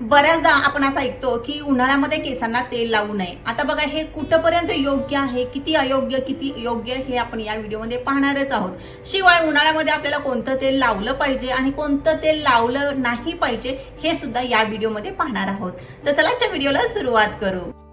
बऱ्याचदा आपण असं ऐकतो की उन्हाळ्यामध्ये केसांना तेल लावू नये. आता बघा हे कुठंपर्यंत योग्य आहे? किती अयोग्य किती योग्य हे आपण या व्हिडिओमध्ये पाहणारच आहोत. शिवाय उन्हाळ्यामध्ये आपल्याला कोणतं तेल लावलं पाहिजे आणि कोणतं तेल लावलं नाही पाहिजे हे सुद्धा या व्हिडिओमध्ये पाहणार आहोत. तर चला आजच्या व्हिडिओला सुरुवात करू.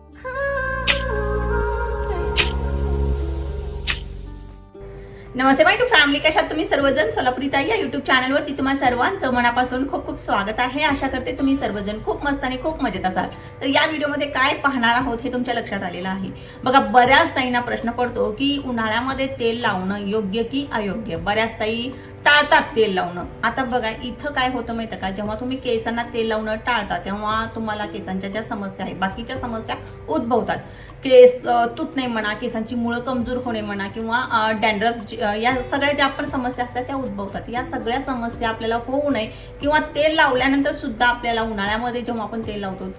नमस्ते माय टू फॅमिली कशात तुम्ही सर्वजण? सोलापुरीता या युट्यूब चॅनलवरती तुम्हा सर्वांचं मनापासून खूप खूप स्वागत आहे. आशा करते तुम्ही सर्वजण खूप मस्त आणि खूप मजेत असाल. तर या व्हिडिओमध्ये काय पाहणार आहोत हे तुमच्या लक्षात आलेलं आहे. बघा बऱ्याच ताईंना प्रश्न पडतो की उन्हाळ्यामध्ये तेल लावणं योग्य की अयोग्य? बऱ्याच ताई टाळतात तेल लावणं. आता बघा इथं काय होतं माहिती का? जेव्हा तुम्ही केसांना तेल लावणं टाळता तेव्हा तुम्हाला केसांच्या ज्या समस्या आहेत बाकीच्या समस्या उद्भवतात. केस तुटणे म्हणा केसांची मुळं कमजोर होणे म्हणा किंवा डॅन्ड्रफ या सगळ्या ज्या पण समस्या असतात त्या उद्भवतात. या सगळ्या समस्या आपल्याला होऊ नये किंवा तेल लावल्यानंतर सुद्धा आपल्याला उन्हाळ्यामध्ये जेव्हा आपण तेल लावतो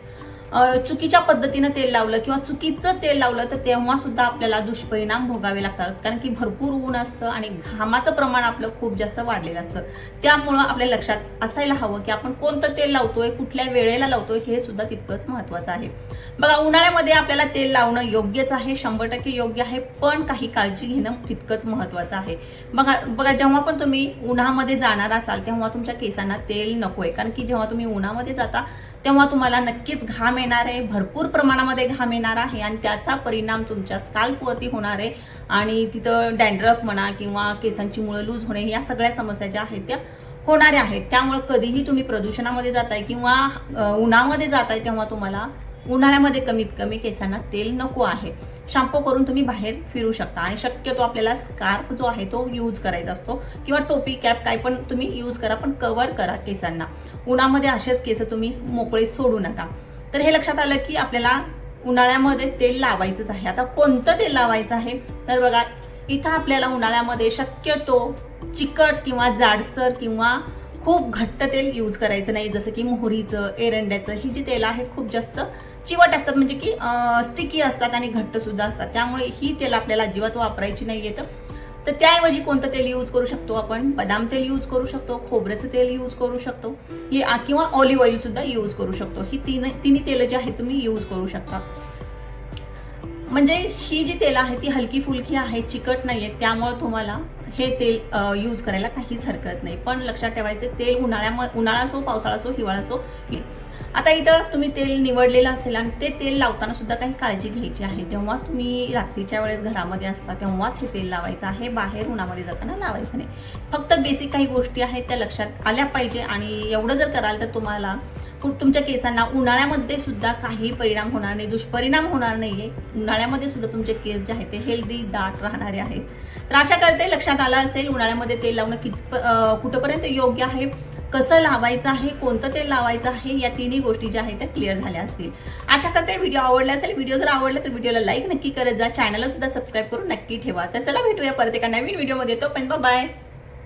चुकीच्या पद्धतीनं तेल लावलं किंवा चुकीचं तेल लावलं तर तेव्हा सुद्धा आपल्याला दुष्परिणाम भोगावे लागतात. कारण की भरपूर ऊन असतं आणि घामाचं प्रमाण आपलं खूप जास्त वाढलेलं असतं. त्यामुळं आपल्या लक्षात असायला हवं की आपण कोणतं तेल लावतोय कुठल्या वेळेला लावतोय हे सुद्धा तितकंच महत्वाचं आहे. बघा उन्हाळ्यामध्ये आपल्याला तेल लावणं योग्यच आहे शंभर टक्के योग्य आहे पण काही काळजी घेणं तितकंच महत्वाचं आहे. बघा बघा जेव्हा पण तुम्ही उन्हामध्ये जाणार असाल तेव्हा तुमच्या केसांना तेल नको आहे कारण की जेव्हा तुम्ही उन्हामध्ये जाता तेव्हा तुम्हाला नक्कीच घाम येणार आहे भरपूर प्रमाणामध्ये घाम येणार आहे आणि त्याचा परिणाम तुमच्या स्काल्पवरती होणार आहे. आणि तिथं डॅन्ड्रफ म्हणा किंवा केसांची मुळं लूज होणे या सगळ्या समस्या ज्या आहेत त्या होणाऱ्या आहेत. त्यामुळे कधीही तुम्ही प्रदूषणामध्ये जाताय किंवा उन्हामध्ये जाताय तेव्हा तुम्हाला उन्हाळ्यामध्ये कमीत कमी केसांना तेल नको आहे. शॅम्पू करून तुम्ही बाहेर फिरू शकता आणि शक्यतो आपल्याला स्कार्फ जो आहे तो यूज करायचा असतो किंवा टोपी कॅप काय पण तुम्ही यूज करा पण कव्हर करा केसांना. उन्हामध्ये असेच केस तुम्ही मोकळे सोडू नका. तर हे लक्षात आलं की आपल्याला उन्हाळ्यामध्ये तेल लावायचंच आहे. आता कोणतं तेल लावायचं आहे? तर बघा इथं आपल्याला उन्हाळ्यामध्ये शक्यतो चिकट किंवा जाडसर किंवा खूप घट्ट तेल यूज करायचं नाही. जसं की मोहरीचं एरंड्याचं ही जी तेल आहेत खूप जास्त चिवट असतात म्हणजे की स्टिकी असतात आणि घट्ट सुद्धा असतात. त्यामुळे ही तेल आपल्याला अजिबात वापरायची नाही येतं. तर त्याऐवजी कोणतं तेल यूज करू शकतो आपण? बदाम तेल यूज करू शकतो खोबऱ्याचं तेल यूज करू शकतो हे किंवा ऑलिव्ह ऑइल सुद्धा यूज करू शकतो. ही तीन तिन्ही तेल जी आहेत तुम्ही यूज करू शकता. म्हणजे ही जी तेल आहे ती हलकी फुलकी आहे चिकट नाहीये त्यामुळे तुम्हाला हे तेल यूज करायला काहीच हरकत नाही. पण लक्षात ठेवायचे तेल उन्हाळ्यामध्ये उन्हाळा असो पावसाळा असो हिवाळा असो आता इथं तुम्ही तेल निवडलेलं असेल आणि ते तेल लावताना सुद्धा काही काळजी घ्यायची आहे. जेव्हा तुम्ही रात्रीच्या वेळेस घरामध्ये असता तेव्हाच हे तेल लावायचं आहे. बाहेर उन्हामध्ये जाताना लावायचं नाही. फक्त बेसिक काही गोष्टी आहेत त्या लक्षात आल्या पाहिजे आणि एवढं जर कराल तर तुम्हाला तुमच्या केसांना उन्हाळ्यामध्ये सुद्धा काही परिणाम होणार नाही दुष्परिणाम होणार नाहीये. उन्हाळ्यामध्ये सुद्धा तुमचे केस जे आहेत ते हेल्दी दाट राहणारे आहेत. तर आशा करते लक्षात आलं असेल उन्हाळ्यामध्ये तेल लावणं कित कुठंपर्यंत योग्य आहे? कसं लावायचं आहे कोणतं तेल लावायचं आहे या तिन्ही गोष्टी ज्या आहेत त्या क्लिअर झाल्या असतील. आशा करते व्हिडिओ आवडला असेल व्हिडिओ जर आवडला तर व्हिडिओला लाईक नक्की करत जा. चॅनलला सुद्धा सबस्क्राईब करून नक्की ठेवा. तर चला भेटूया परत एका नवीन व्हिडिओमध्ये तो पण बाय